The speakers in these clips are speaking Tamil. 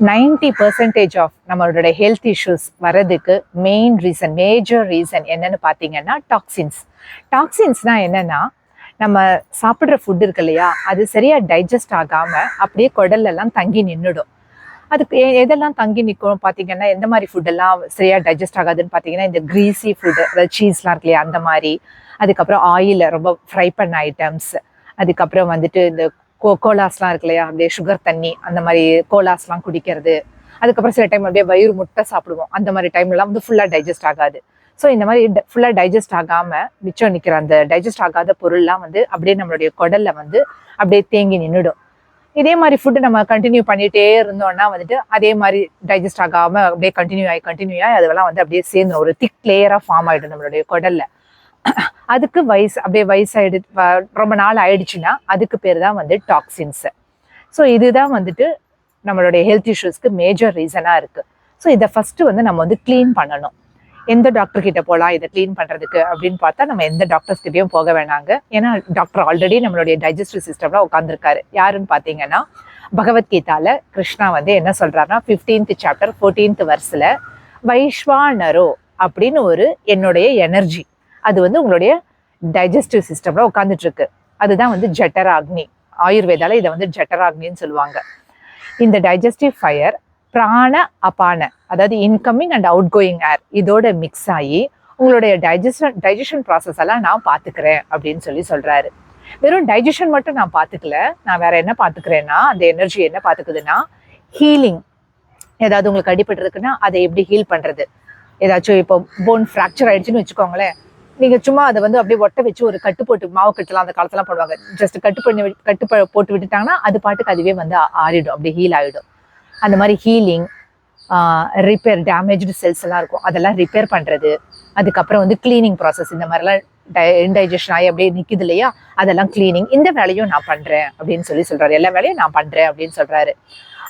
நைன்டி பர்சன்டேஜ் ஆஃப் நம்மளோட ஹெல்த் இஷ்யூஸ் வரதுக்கு மெயின் ரீசன் மேஜர் ரீசன் என்னன்னு பார்த்தீங்கன்னா டாக்ஸின்ஸ் டாக்ஸின்ஸ்னால் என்னென்னா நம்ம சாப்பிட்ற ஃபுட் இருக்கு இல்லையா அது சரியாக டைஜஸ்ட் ஆகாமல் அப்படியே குடல்ல தங்கி நின்றுடும் அதுக்கு எ- எதெல்லாம் தங்கி நிற்கும் பார்த்தீங்கன்னா எந்த மாதிரி ஃபுட்டெல்லாம் சரியாக டைஜஸ்ட் ஆகாதுன்னு பார்த்தீங்கன்னா இந்த க்ரீஸி ஃபுட்டு அதாவது சீஸ்லாம் இருக்கு இல்லையா அந்த மாதிரி. அதுக்கப்புறம் ஆயிலில் ரொம்ப ஃப்ரை பண்ண ஐட்டம்ஸ் அதுக்கப்புறம் வந்துட்டு இந்த கோ கோலாஸ்லாம் இருக்கு இல்லையா? அப்படியே சுகர் தண்ணி அந்த மாதிரி கோலாஸ்லாம் குடிக்கிறது. அதுக்கப்புறம் சில டைம் அப்படியே வயிறு முட்டை சாப்பிடுவோம். அந்த மாதிரி டைம்லலாம் வந்து ஃபுல்லாக டைஜஸ்ட் ஆகாது. ஸோ இந்த மாதிரி ஃபுல்லாக டைஜஸ்ட் ஆகாமல் மிச்சம் நிற்கிற அந்த டைஜஸ்ட் ஆகாத பொருள்லாம் வந்து அப்படியே நம்மளுடைய குடலில் வந்து அப்படியே தேங்கி நின்றுடும் இதே மாதிரி ஃபுட்டு நம்ம கண்டினியூ பண்ணிகிட்டே இருந்தோம்னா வந்துட்டு அதே மாதிரி டைஜஸ்ட் ஆகாமல் அப்படியே கண்டினியூ ஆகி கண்டினியூ ஆகி அதெல்லாம் வந்து அப்படியே சேர்ந்து ஒரு திக் லேயராக ஃபார்ம் ஆகிடும் நம்மளுடைய குடலில். அதுக்கு வயசு அப்படியே வயசாயிடு ரொம்ப நாள் ஆயிடுச்சுன்னா அதுக்கு பேர் தான் வந்து டாக்ஸின்ஸு ஸோ இதுதான் வந்துட்டு நம்மளுடைய ஹெல்த் இஷ்யூஸ்க்கு மேஜர் ரீசனாக இருக்குது ஸோ இதை ஃபஸ்ட்டு வந்து நம்ம வந்து க்ளீன் பண்ணணும். எந்த டாக்டர் கிட்ட போகலாம் இதை க்ளீன் பண்ணுறதுக்கு அப்படின்னு பார்த்தா நம்ம எந்த டாக்டர்ஸ்கிட்டயும் போக வேணாங்க. ஏன்னா டாக்டர் ஆல்ரெடி நம்மளுடைய டைஜஸ்டிவ் சிஸ்டம்ல உட்காந்துருக்காரு யாருன்னு பார்த்தீங்கன்னா பகவத்கீதாவில் கிருஷ்ணா வந்து என்ன சொல்கிறாருன்னா ஃபிஃப்டீன்த் சாப்டர் ஃபோர்டீன்த் வருஷில் வைஸ்வானரோ அப்படின்னு ஒரு என்னுடைய எனர்ஜி அது வந்து உங்களுடைய டைஜஸ்டிவ் சிஸ்டம்ல உட்காந்துட்டு இருக்கு அதுதான் வந்து ஜட்டராக்னி. ஆயுர்வேதால இதை வந்து ஜட்டராக்னின்னு சொல்லுவாங்க. இந்த டைஜஸ்டிவ் ஃபயர் பிராண அபான அதாவது incoming and outgoing air இதோட மிக்ஸ் ஆகி உங்களுடைய டைஜஷன் டைஜஷன் ப்ராசஸ் எல்லாம் நான் பார்த்துக்கிறேன் அப்படின்னு சொல்லி சொல்றாரு. வெறும் டைஜஷன் மட்டும் நான் பார்த்துக்கல நான் வேற என்ன பார்த்துக்கிறேன்னா அந்த எனர்ஜி என்ன பார்த்துக்குதுன்னா ஹீலிங் ஏதாவது உங்களுக்கு அடிபட்டிருக்குன்னா அதை எப்படி ஹீல் பண்றது? ஏதாச்சும் இப்போ போன் ஃப்ராக்சர் ஆயிடுச்சுன்னு வச்சுக்கோங்களேன். நீங்கள் சும்மா அதை வந்து அப்படியே ஒட்ட வச்சு ஒரு கட்டு போட்டு மாவு கட்டுலாம் அந்த காலத்துலாம் போடுவாங்க. ஜஸ்ட் கட்டு பண்ணி கட்டு ப- போட்டு விட்டுட்டாங்கன்னா அது பாட்டுக்கு அதுவே வந்து ஆறிடும். அப்படியே ஹீல் ஆகிடும் அந்த மாதிரி ஹீலிங் ரிப்பேர் டேமேஜ்டு செல்ஸ் எல்லாம் இருக்கும். அதெல்லாம் ரிப்பேர் பண்ணுறது அதுக்கப்புறம் வந்து க்ளீனிங் ப்ராசஸ் இந்த மாதிரிலாம் இன்டைஜஷன் ஆகி அப்படியே நிற்கிது இல்லையா? அதெல்லாம் க்ளீனிங் இந்த வேலையும் நான் பண்ணுறேன் அப்படின்னு சொல்லி சொல்கிறாரு எல்லா வேலையும் நான் பண்ணுறேன் அப்படின்னு சொல்கிறாரு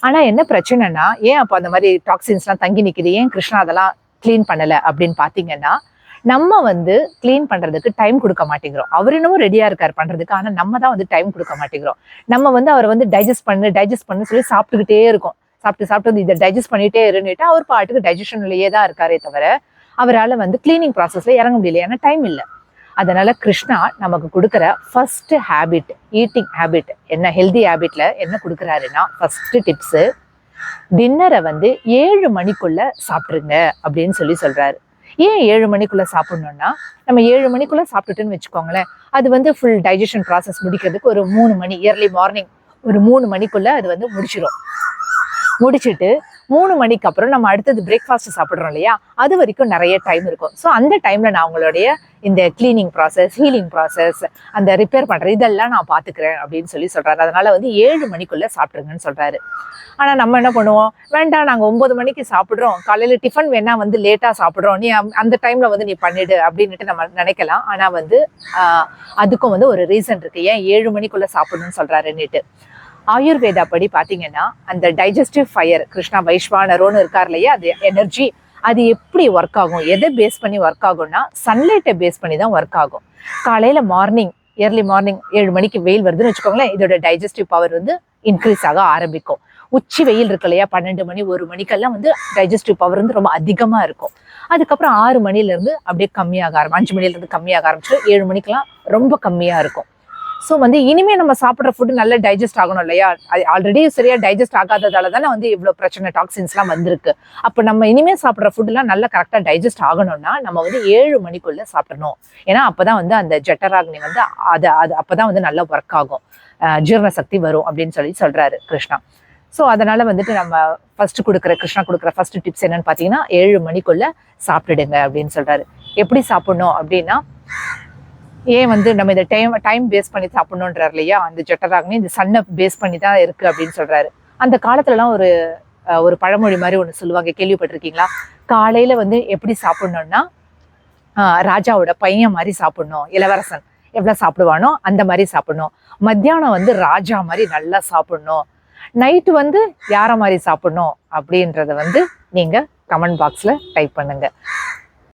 ஆனால் என்ன பிரச்சனைனா ஏன் அப்போ அந்த மாதிரி டாக்ஸின்ஸ்லாம் தங்கி நிற்கிது ஏன் கிருஷ்ணா அதெல்லாம் க்ளீன் பண்ணலை அப்படின்னு பார்த்தீங்கன்னா நம்ம வந்து க்ளீன் பண்றதுக்கு டைம் கொடுக்க மாட்டேங்கிறோம். அவர் இன்னமும் ரெடியா இருக்காரு பண்றதுக்கு ஆனா நம்ம தான் வந்து டைம் கொடுக்க மாட்டேங்கிறோம். நம்ம வந்து அவர் வந்து டைஜஸ்ட் பண்ணு டைஜஸ்ட் பண்ணு சொல்லி சாப்பிட்டுக்கிட்டே இருக்கோம். சாப்பிட்டு சாப்பிட்டு வந்து இதை டைஜஸ்ட் பண்ணிட்டே இருந்துட்டு அவர் பாட்டுக்கு டைஜஷன்லயே தான் இருக்காரே தவிர அவரால் வந்து க்ளீனிங் ப்ராசஸ்ல இறங்க முடியல ஏன்னா டைம் இல்லை. அதனால கிருஷ்ணா நமக்கு கொடுக்குற ஃபர்ஸ்ட் ஹேபிட் ஈட்டிங் ஹேபிட் என்ன ஹெல்தி ஹேபிட்ல என்ன கொடுக்குறாருன்னா ஃபர்ஸ்ட் டிப்ஸு டின்னரை வந்து ஏழு மணிக்குள்ள சாப்பிட்ருங்க அப்படின்னு சொல்லி சொல்றாரு. ஏன் ஏழு மணிக்குள்ள சாப்பிடணும்னா நம்ம ஏழு மணிக்குள்ள சாப்பிட்டுட்டுன்னு வச்சுக்கோங்களேன் அது வந்து ஃபுல் டைஜஷன் ப்ராசஸ் முடிக்கிறதுக்கு ஒரு மூணு மணி இயர்லி மார்னிங் ஒரு மூணு மணிக்குள்ள அது வந்து முடிச்சிடும் முடிச்சுட்டு மூணு மணிக்கு அப்புறம் நம்ம அடுத்தது பிரேக்ஃபாஸ்ட் சாப்பிட்றோம் இல்லையா? அது வரைக்கும் நிறைய டைம் இருக்கும். ஸோ அந்த டைமில் நான் உங்களுடைய இந்த க்ளீனிங் ப்ராசஸ் ஹீலிங் ப்ராசஸ் அந்த ரிப்பேர் பண்ணுற இதெல்லாம் நான் பார்த்துக்கிறேன் அப்படின்னு சொல்லி சொல்கிறாரு அதனால் வந்து ஏழு மணிக்குள்ளே சாப்பிட்ருங்கன்னு சொல்கிறாரு ஆனால் நம்ம என்ன பண்ணுவோம்? வேண்டாம் நாங்கள் ஒம்பது மணிக்கு சாப்பிட்றோம். காலையில் டிஃபன் வேணால் வந்து லேட்டாக சாப்பிட்றோம். நீ அந்த- அந்த வந்து நீ பண்ணிடு அப்படின்னுட்டு நம்ம நினைக்கலாம். ஆனால் வந்து அதுக்கும் வந்து ஒரு ரீசன் இருக்குது ஏன் ஏழு மணிக்குள்ளே சாப்பிடணும்னு சொல்கிறாருன்னுட்டு ஆயுர்வேதா படி பார்த்தீங்கன்னா அந்த டைஜஸ்டிவ் ஃபயர் கிருஷ்ணா வைஸ்வானரோன்னு இருக்கார் இல்லையா அது எனர்ஜி அது எப்படி ஒர்க் ஆகும் எதை பேஸ் பண்ணி ஒர்க் ஆகும்னா சன்லைட்டை பேஸ் பண்ணி தான் ஒர்க் ஆகும். காலையில் மார்னிங் ஏர்லி மார்னிங் ஏழு மணிக்கு வெயில் வருதுன்னு வச்சுக்கோங்களேன் இதோட டைஜஸ்டிவ் பவர் வந்து இன்க்ரீஸ் ஆக ஆரம்பிக்கும். உச்சி வெயில் இருக்கு இல்லையா பன்னெண்டு மணி ஒரு மணிக்கெல்லாம் வந்து டைஜஸ்டிவ் பவர் வந்து ரொம்ப அதிகமாக இருக்கும். அதுக்கப்புறம் ஆறு மணிலேருந்து அப்படியே கம்மியாக ஆரம்பி அஞ்சு மணிலேருந்து கம்மியாக ஆரம்பிச்சு ஏழு மணிக்கெல்லாம் ரொம்ப கம்மியாக இருக்கும். ஸோ வந்து இனிமேல் நம்ம சாப்பிட்ற ஃபுட்டு நல்லா டைஜஸ்ட் ஆகணும் இல்லையா? அது ஆல்ரெடி சரியாக டைஜஸ்ட் ஆகாததால தானே வந்து இவ்வளோ பிரச்சனை டாக்ஸின்ஸ்லாம் வந்திருக்கு. அப்போ நம்ம இனிமேல் சாப்பிட்ற ஃபுட்டுலாம் நல்லா கரெக்டாக டைஜஸ்ட் ஆகணும்னா நம்ம வந்து ஏழு மணிக்குள்ளே சாப்பிடணும். ஏன்னா அப்போ தான் வந்து அந்த ஜட்டராக்னி வந்து அது அது அப்பதான் வந்து நல்லா ஒர்க் ஆகும். ஜீரண சக்தி வரும் அப்படின்னு சொல்லி சொல்கிறாரு கிருஷ்ணா. ஸோ அதனால் வந்துட்டு நம்ம ஃபஸ்ட்டு கொடுக்குற கிருஷ்ணா கொடுக்குற ஃபஸ்ட்டு டிப்ஸ் என்னன்னு பார்த்தீங்கன்னா ஏழு மணிக்குள்ளே சாப்பிடுங்க அப்படின்னு சொல்கிறாரு எப்படி சாப்பிட்ணும் அப்படின்னா ஏன் வந்து நம்ம இந்த டைம் டைம் பேஸ் பண்ணி சாப்பிடணுன்றாரு இல்லையா? அந்த ஜட்டராக்னி இந்த சன்னை பேஸ் பண்ணி தான் இருக்கு அப்படின்னு சொல்றாரு. அந்த காலத்துலலாம் ஒரு ஒரு பழமொழி மாதிரி ஒன்று சொல்லுவாங்க. கேள்விப்பட்டிருக்கீங்களா? காலையில வந்து எப்படி சாப்பிடணும்னா ராஜாவோட பையன் மாதிரி சாப்பிடணும். இளவரசன் எவ்வளோ சாப்பிடுவானோ அந்த மாதிரி சாப்பிடணும். மத்தியானம் வந்து ராஜா மாதிரி நல்லா சாப்பிடணும். நைட்டு வந்து யாரை மாதிரி சாப்பிடணும் அப்படின்றத வந்து நீங்கள் கமெண்ட் பாக்ஸில் டைப் பண்ணுங்க.